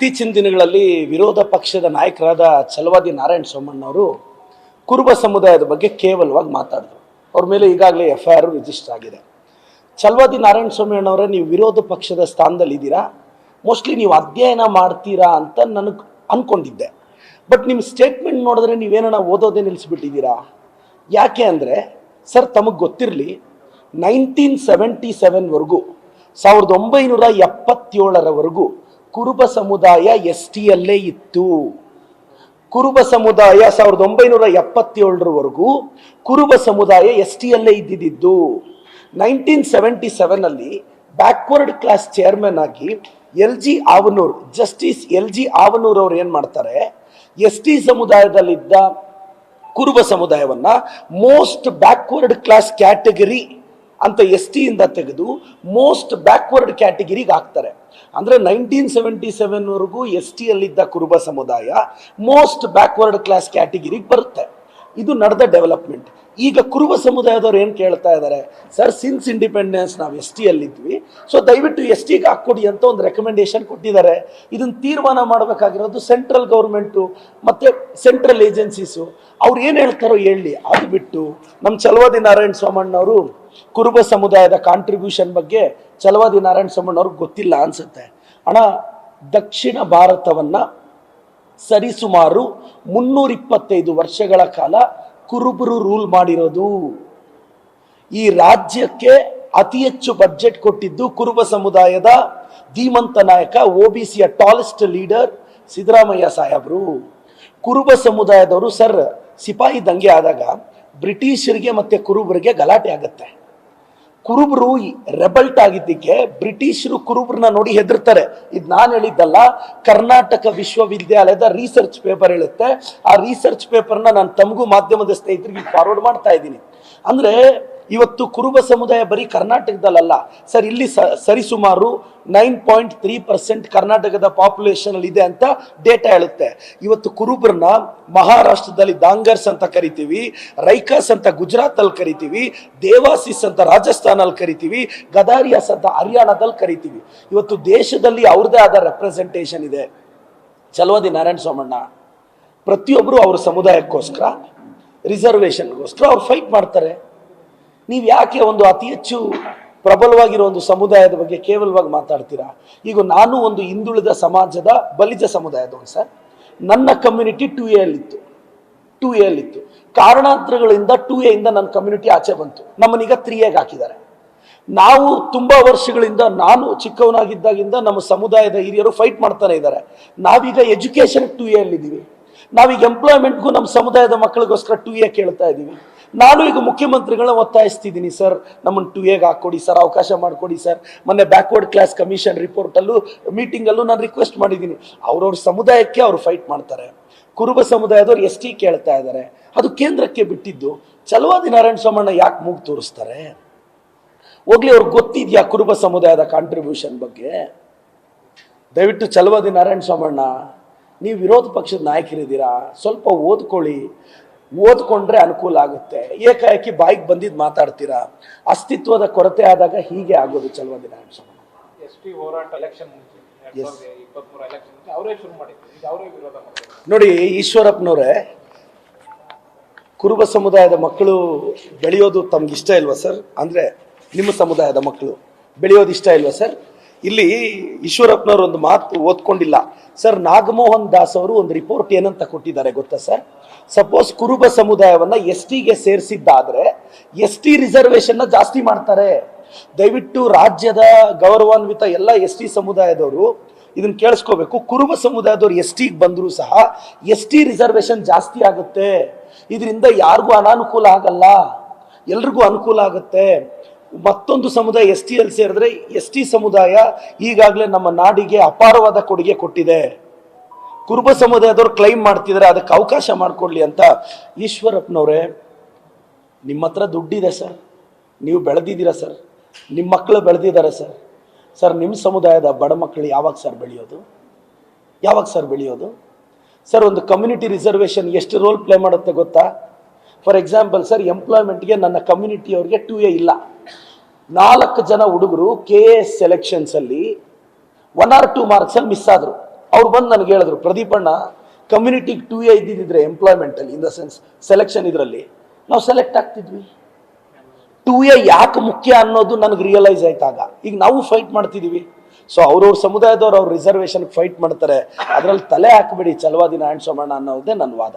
ಇತ್ತೀಚಿನ ದಿನಗಳಲ್ಲಿ ವಿರೋಧ ಪಕ್ಷದ ನಾಯಕರಾದ ಚಲವಾದಿ ನಾರಾಯಣ ಸೋಮಣ್ಣವರು ಕುರುಬ ಸಮುದಾಯದ ಬಗ್ಗೆ ಕೇವಲವಾಗಿ ಮಾತಾಡಿದ್ರು. ಅವ್ರ ಮೇಲೆ ಈಗಾಗಲೇ ಎಫ್ ಐ ಆರ್ ರಿಜಿಸ್ಟರ್ ಆಗಿದೆ. ಚಲವಾದಿ ನಾರಾಯಣ ಸೋಮಣ್ಣವರೇ, ನೀವು ವಿರೋಧ ಪಕ್ಷದ ಸ್ಥಾನದಲ್ಲಿ ಇದ್ದೀರಾ? ಮೋಸ್ಟ್ಲಿ ನೀವು ಅಧ್ಯಯನ ಮಾಡ್ತೀರಾ ಅಂತ ನನಗೆ ಅಂದ್ಕೊಂಡಿದ್ದೆ ಬಟ್ ನಿಮ್ಮ ಸ್ಟೇಟ್ಮೆಂಟ್ ನೋಡಿದ್ರೆ ನೀವೇನ ಓದೋದೇ ನಿಲ್ಲಿಸ್ಬಿಟ್ಟಿದ್ದೀರಾ ಯಾಕೆ ಅಂದರೆ, ಸರ್ ತಮಗೆ ಗೊತ್ತಿರಲಿ ನೈನ್ಟೀನ್ ಸೆವೆಂಟಿ ಸೆವೆನ್ವರೆಗೂ ಸಾವಿರದ ಒಂಬೈನೂರ ಎಪ್ಪತ್ತೇಳರವರೆಗೂ ಕುರುಬ ಸಮುದಾಯ ಎಸ್ ಟಿಯಲ್ಲೇ ಇತ್ತು. ಕುರುಬ ಸಮುದಾಯ ಸಾವಿರದ ಒಂಬೈನೂರ ಎಪ್ಪತ್ತೇಳರವರೆಗೂ ಕುರುಬ ಸಮುದಾಯ ಎಸ್ ಟಿಯಲ್ಲೇ ಇದ್ದಿದ್ದು. ನೈನ್ಟೀನ್ ಸೆವೆಂಟಿ ಸೆವೆನಲ್ಲಿ ಬ್ಯಾಕ್ವರ್ಡ್ ಕ್ಲಾಸ್ ಚೇರ್ಮನ್ ಆಗಿ L G Havanur, justice L G Havanur ಅವ್ರು ಏನು ಮಾಡ್ತಾರೆ? ಎಸ್ ಟಿ ಸಮುದಾಯದಲ್ಲಿದ್ದ ಕುರುಬ ಸಮುದಾಯವನ್ನ ಮೋಸ್ಟ್ ಬ್ಯಾಕ್ವರ್ಡ್ ಕ್ಲಾಸ್ ಕ್ಯಾಟಗರಿ ಅಂತ ಎಸ್ ಟಿಯಿಂದ ತೆಗೆದು ಮೋಸ್ಟ್ ಬ್ಯಾಕ್ವರ್ಡ್ ಕ್ಯಾಟಗರಿಗೆ ಹಾಕ್ತಾರೆ. ಅಂದರೆ ನೈನ್ಟೀನ್ ಸೆವೆಂಟಿ ಸೆವೆನ್ವರೆಗೂ ಎಸ್ ಟಿಯಲ್ಲಿದ್ದ ಕುರುಬ ಸಮುದಾಯ ಮೋಸ್ಟ್ ಬ್ಯಾಕ್ವರ್ಡ್ ಕ್ಲಾಸ್ ಕ್ಯಾಟಗಿರಿಗೆ ಬರುತ್ತೆ. ಇದು ನಡೆದ ಡೆವಲಪ್ಮೆಂಟ್ ಈಗ ಕುರುಬ ಸಮುದಾಯದವ್ರು ಏನು ಕೇಳ್ತಾ ಇದ್ದಾರೆ ಸರ್ ಸಿನ್ಸ್ ಇಂಡಿಪೆಂಡೆನ್ಸ್ ನಾವು ಎಸ್ ಟಿಯಲ್ಲಿದ್ವಿ ಸೊ ದಯವಿಟ್ಟು ಎಸ್ ಟಿಗೆ ಹಾಕ್ಕೊಡಿ ಅಂತ ಒಂದು ರೆಕಮೆಂಡೇಶನ್ ಕೊಟ್ಟಿದ್ದಾರೆ. ಇದನ್ನು ತೀರ್ಮಾನ ಮಾಡಬೇಕಾಗಿರೋದು ಸೆಂಟ್ರಲ್ ಗೌರ್ಮೆಂಟು ಮತ್ತು ಸೆಂಟ್ರಲ್ ಏಜೆನ್ಸೀಸು ಅವ್ರು ಏನು ಹೇಳ್ತಾರೋ ಹೇಳಿ. ಅದು ಬಿಟ್ಟು ನಮ್ಮ ಚಲವಾದಿ ನಾರಾಯಣ ಸ್ವಾಮಣ್ಣವರು ಕುರುಬ ಸಮುದಾಯದ ಕಾಂಟ್ರಿಬ್ಯೂಷನ್ ಬಗ್ಗೆ ಚಲವಾದಿ ನಾರಾಯಣ ಸ್ವಾಮಣ್ಣವ್ರಿಗೆ ಗೊತ್ತಿಲ್ಲ ಅನ್ಸುತ್ತೆ. ಅಣ್ಣ, ದಕ್ಷಿಣ ಭಾರತವನ್ನು ಸರಿಸುಮಾರು ಮುನ್ನೂರಿಪ್ಪತ್ತೈದು ವರ್ಷಗಳ ಕಾಲ ಕುರುಬರು ರೂಲ್ ಮಾಡಿರೋದು. ಈ ರಾಜ್ಯಕ್ಕೆ ಅತಿ ಹೆಚ್ಚು ಬಜೆಟ್ ಕೊಟ್ಟಿದ್ದು ಕುರುಬ ಸಮುದಾಯದ ಧೀಮಂತ ನಾಯಕ ಒ ಬಿ ಸಿಯ ಟಾಲೆಸ್ಟ್ ಲೀಡರ್ ಸಿದ್ದರಾಮಯ್ಯ ಸಾಹೇಬರು. ಕುರುಬ ಸಮುದಾಯದವರು ಸರ್ ಸಿಪಾಯಿ ದಂಗೆ ಆದಾಗ ಬ್ರಿಟಿಷರಿಗೆ ಮತ್ತೆ ಕುರುಬರಿಗೆ ಗಲಾಟೆ ಆಗತ್ತೆ. ಕುರುಬರು ರೆಬಲ್ಟ್ ಆಗಿದ್ದಕ್ಕೆ ಬ್ರಿಟಿಷರು ಕುರುಬರನ್ನ ನೋಡಿ ಹೆದರ್ತಾರೆ. ಇದು ನಾನು ಹೇಳಿದ್ದಲ್ಲ, ಕರ್ನಾಟಕ ವಿಶ್ವವಿದ್ಯಾಲಯದ ರಿಸರ್ಚ್ ಪೇಪರ್ ಹೇಳುತ್ತೆ. ಆ ರಿಸರ್ಚ್ ಪೇಪರ್ನ ನಾನು ತಮಗೂ ಮಾಧ್ಯಮದ ಸ್ನೇಹಿತರಿಗೆ ಫಾರ್ವರ್ಡ್ ಮಾಡ್ತಾ ಇದ್ದೀನಿ. ಅಂದ್ರೆ ಇವತ್ತು ಕುರುಬ ಸಮುದಾಯ ಬರೀ ಕರ್ನಾಟಕದಲ್ಲ ಸರ್, ಇಲ್ಲಿ ಸರಿಸುಮಾರು ನೈನ್ ಪಾಯಿಂಟ್ ತ್ರೀ ಪರ್ಸೆಂಟ್ ಕರ್ನಾಟಕದ ಪಾಪ್ಯುಲೇಷನ್ ಅಲ್ಲಿ ಇದೆ ಅಂತ ಡೇಟಾ ಹೇಳುತ್ತೆ. ಇವತ್ತು ಕುರುಬರನ್ನ ಮಹಾರಾಷ್ಟ್ರದಲ್ಲಿ ದಾಂಗರ್ಸ್ ಅಂತ ಕರಿತೀವಿ ರೈಕಾಸ್ ಅಂತ ಗುಜರಾತ್ ಅಲ್ಲಿ ಕರಿತೀವಿ ದೇವಾಸಿಸ್ ಅಂತ ರಾಜಸ್ಥಾನಲ್ಲಿ ಕರಿತೀವಿ ಗದಾರಿಯಾಸ್ ಅಂತ ಹರಿಯಾಣದಲ್ಲಿ ಕರಿತೀವಿ. ಇವತ್ತು ದೇಶದಲ್ಲಿ ಅವ್ರದೇ ಆದ ರೆಪ್ರೆಸೆಂಟೇಷನ್ ಇದೆ. ಚಲವಾದಿ ನಾರಾಯಣ ಸೋಮಣ್ಣ ಪ್ರತಿಯೊಬ್ಬರು ಅವ್ರ ಸಮುದಾಯಕ್ಕೋಸ್ಕರ ರಿಸರ್ವೇಷನ್ಗೋಸ್ಕರ ಅವ್ರು ಫೈಟ್ ಮಾಡ್ತಾರೆ. ನೀವು ಯಾಕೆ ಒಂದು ಅತಿ ಹೆಚ್ಚು ಪ್ರಬಲವಾಗಿರೋ ಒಂದು ಸಮುದಾಯದ ಬಗ್ಗೆ ಕೇವಲವಾಗಿ ಮಾತಾಡ್ತೀರಾ? ಈಗ ನಾನು ಒಂದು ಹಿಂದುಳಿದ ಸಮಾಜದ ಬಲಿಜ ಸಮುದಾಯದವನು ಸರ್. ನನ್ನ ಕಮ್ಯುನಿಟಿ ಟು ಅಲ್ಲಿತ್ತು. ಟು ಅಲ್ಲಿತ್ತು. ಕಾರಣಾಂತರಗಳಿಂದ ಟು ಇಂದ ನನ್ನ ಕಮ್ಯುನಿಟಿ ಆಚೆ ಬಂತು. ನಮ್ಮನೀಗ ತ್ರೀ ಎಗೆ ಹಾಕಿದ್ದಾರೆ. ನಾವು ತುಂಬ ವರ್ಷಗಳಿಂದ ನಾನು ಚಿಕ್ಕವನಾಗಿದ್ದಾಗಿಂದ ನಮ್ಮ ಸಮುದಾಯದ ಹಿರಿಯರು ಫೈಟ್ ಮಾಡ್ತಾನೆ ಇದ್ದಾರೆ. ನಾವೀಗ ಎಜುಕೇಶನ್ ಟು ಎ ಅಲ್ಲಿದ್ದೀವಿ. ನಾವೀಗ ಎಂಪ್ಲಾಯ್ಮೆಂಟ್ಗೂ ನಮ್ಮ ಸಮುದಾಯದ ಮಕ್ಕಳಿಗೋಸ್ಕರ ಟು ಎ ಕೇಳ್ತಾ ಇದ್ದೀವಿ. ನಾನು ಈಗ ಮುಖ್ಯಮಂತ್ರಿಗಳನ್ನ ಒತ್ತಾಯಿಸ್ತಿದ್ದೀನಿ, ಸರ್. ನಮ್ಮನ್ನು ಟು ಎಗೆ ಹಾಕ್ಕೊಡಿ ಸರ್. ಅವಕಾಶ ಮಾಡಿಕೊಡಿ, ಸರ್. ಮೊನ್ನೆ ಬ್ಯಾಕ್ವರ್ಡ್ ಕ್ಲಾಸ್ ಕಮಿಷನ್ ರಿಪೋರ್ಟಲ್ಲೂ ಮೀಟಿಂಗಲ್ಲೂ ನಾನು ರಿಕ್ವೆಸ್ಟ್ ಮಾಡಿದ್ದೀನಿ. ಅವ್ರವ್ರ ಸಮುದಾಯಕ್ಕೆ ಅವರು ಫೈಟ್ ಮಾಡ್ತಾರೆ. ಕುರುಬ ಸಮುದಾಯದವ್ರು ಎಸ್ ಟಿ ಕೇಳ್ತಾ ಇದ್ದಾರೆ ಅದು ಕೇಂದ್ರಕ್ಕೆ ಬಿಟ್ಟಿದ್ದು. ಚಲುವಾದಿ ನಾರಾಯಣ ಸ್ವಾಮಣ್ಣ ಯಾಕೆ ಮೂಗು ತೋರಿಸ್ತಾರೆ? ಹೋಗ್ಲಿ, ಅವ್ರಿಗೆ ಗೊತ್ತಿದ್ಯಾ ಕುರುಬ ಸಮುದಾಯದ ಕಾಂಟ್ರಿಬ್ಯೂಷನ್ ಬಗ್ಗೆ? ದಯವಿಟ್ಟು ಚಲವಾದಿ ನಾರಾಯಣ ಸ್ವಾಮಣ್ಣ, ನೀವು ವಿರೋಧ ಪಕ್ಷದ ನಾಯಕರಿದ್ದೀರಾ? ಸ್ವಲ್ಪ ಓದ್ಕೊಳ್ಳಿ. ಓದ್ಕೊಂಡ್ರೆ ಅನುಕೂಲ ಆಗುತ್ತೆ. ಏಕಾಏಕಿ ಬಾಯಿಗೆ ಬಂದಿದ್ದು ಮಾತಾಡ್ತೀರಾ? ಅಸ್ತಿತ್ವದ ಕೊರತೆ ಆದಾಗ ಹೀಗೆ ಆಗೋದು ಚಲುವ ದಿನ ಹೋರಾಟ ಎಲೆಕ್ಷನ್ ನೋಡಿ ಈಶ್ವರಪ್ಪನವ್ರೆ ಕುರುಬ ಸಮುದಾಯದ ಮಕ್ಕಳು ಬೆಳೆಯೋದು ತಮ್ಗೆ ಇಷ್ಟ ಇಲ್ವಾ ಸರ್? ಅಂದ್ರೆ ನಿಮ್ಮ ಸಮುದಾಯದ ಮಕ್ಕಳು ಬೆಳೆಯೋದು ಇಷ್ಟ ಇಲ್ವಾ ಸರ್? ಇಲ್ಲಿ ಈಶ್ವರಪ್ಪನವರು ಒಂದು ಮಾತು ಓದ್ಕೊಂಡಿಲ್ಲ. ಸರ್, ನಾಗಮೋಹನ್ ದಾಸ್ ಅವರು ಒಂದು ರಿಪೋರ್ಟ್ ಏನಂತ ಕೊಟ್ಟಿದ್ದಾರೆ ಗೊತ್ತಾ ಸರ್? ಸಪೋಸ್ ಕುರುಬ ಸಮುದಾಯವನ್ನ ಎಸ್ ಟಿಗೆ ಸೇರಿಸಿದ್ದಾದ್ರೆ, ಎಸ್ ಟಿ ರಿಸರ್ವೇಶನ್ನ ಜಾಸ್ತಿ ಮಾಡ್ತಾರೆ. ದಯವಿಟ್ಟು ರಾಜ್ಯದ ಗೌರವಾನ್ವಿತ ಎಲ್ಲ ಎಸ್ ಟಿ ಸಮುದಾಯದವರು ಇದನ್ನ ಕೇಳಿಸ್ಕೋಬೇಕು. ಕುರುಬ ಸಮುದಾಯದವ್ರು ಎಸ್ ಟಿಗೆ ಬಂದರೂ ಸಹ ಎಸ್ ಟಿ ರಿಸರ್ವೇಶನ್ ಜಾಸ್ತಿ ಆಗುತ್ತೆ. ಇದರಿಂದ ಯಾರಿಗೂ ಅನಾನುಕೂಲ ಆಗಲ್ಲ. ಎಲ್ರಿಗೂ ಅನುಕೂಲ ಆಗುತ್ತೆ. ಮತ್ತೊಂದು ಸಮುದಾಯ ಎಸ್ ಟಿಯಲ್ಲಿ ಸೇರಿದ್ರೆ ಎಸ್ ಟಿ ಸಮುದಾಯ ಈಗಾಗಲೇ ನಮ್ಮ ನಾಡಿಗೆ ಅಪಾರವಾದ ಕೊಡುಗೆ ಕೊಟ್ಟಿದೆ. ಕುರುಬ ಸಮುದಾಯದವ್ರು ಕ್ಲೈಮ್ ಮಾಡ್ತಿದ್ದಾರೆ ಅದಕ್ಕೆ ಅವಕಾಶ ಮಾಡಿಕೊಡ್ಲಿ ಅಂತ ಈಶ್ವರಪ್ಪನವರೇ, ನಿಮ್ಮ ಹತ್ರ ದುಡ್ಡಿದೆ ಸರ್. ನೀವು ಬೆಳೆದಿದ್ದೀರಾ ಸರ್. ನಿಮ್ಮ ಮಕ್ಕಳು ಬೆಳೆದಿದ್ದಾರೆ ಸರ್. ಸರ್, ನಿಮ್ಮ ಸಮುದಾಯದ ಬಡ ಮಕ್ಕಳು ಯಾವಾಗ ಸರ್ ಬೆಳೆಯೋದು? ಯಾವಾಗ ಸರ್ ಬೆಳೆಯೋದು? ಸರ್, ಒಂದು ಕಮ್ಯುನಿಟಿ ರಿಸರ್ವೇಷನ್ ಎಷ್ಟು ರೋಲ್ ಪ್ಲೇ ಮಾಡುತ್ತೆ ಗೊತ್ತಾ? ಫಾರ್ ಎಕ್ಸಾಂಪಲ್ ಸರ್ ಎಂಪ್ಲಾಯ್ಮೆಂಟ್ಗೆ ನನ್ನ ಕಮ್ಯುನಿಟಿಯವ್ರಿಗೆ ಟು ಎ ಇಲ್ಲ. ನಾಲ್ಕು ಜನ ಹುಡುಗರು ಕೆ ಎಸ್ ಸೆಲೆಕ್ಷನ್ಸಲ್ಲಿ ಒನ್ ಆರ್ ಟೂ ಮಾರ್ಕ್ಸಲ್ಲಿ ಮಿಸ್ ಆದರು. ಅವ್ರು ಬಂದು ನನಗೆ ಹೇಳಿದ್ರು ಪ್ರದೀಪಣ್ಣ ಕಮ್ಯುನಿಟಿಗೆ ಟು ಎ ಇದ್ದಿದ್ರೆ ಎಂಪ್ಲಾಯ್ಮೆಂಟಲ್ಲಿ ಇನ್ ದ ಸೆನ್ಸ್ ಸೆಲೆಕ್ಷನ್ ಇದರಲ್ಲಿ, ನಾವು ಸೆಲೆಕ್ಟ್ ಆಗ್ತಿದ್ವಿ. ಟು ಎ ಯಾಕೆ ಮುಖ್ಯ ಅನ್ನೋದು ನನಗೆ ರಿಯಲೈಸ್ ಆಯ್ತಾಗ. ಈಗ ನಾವು ಫೈಟ್ ಮಾಡ್ತಿದ್ದೀವಿ ಸೊ ಅವ್ರವ್ರ ಸಮುದಾಯದವ್ರು ಅವ್ರ ರಿಸರ್ವೇಶನ್ ಫೈಟ್ ಮಾಡ್ತಾರೆ. ಅದರಲ್ಲಿ ತಲೆ ಹಾಕಬೇಡಿ, ಚಲವಾದಿನ ನಾರಾಯಣ ಸೋಮಣ್ಣ ಅನ್ನೋದೇ ನನ್ನ ವಾದ.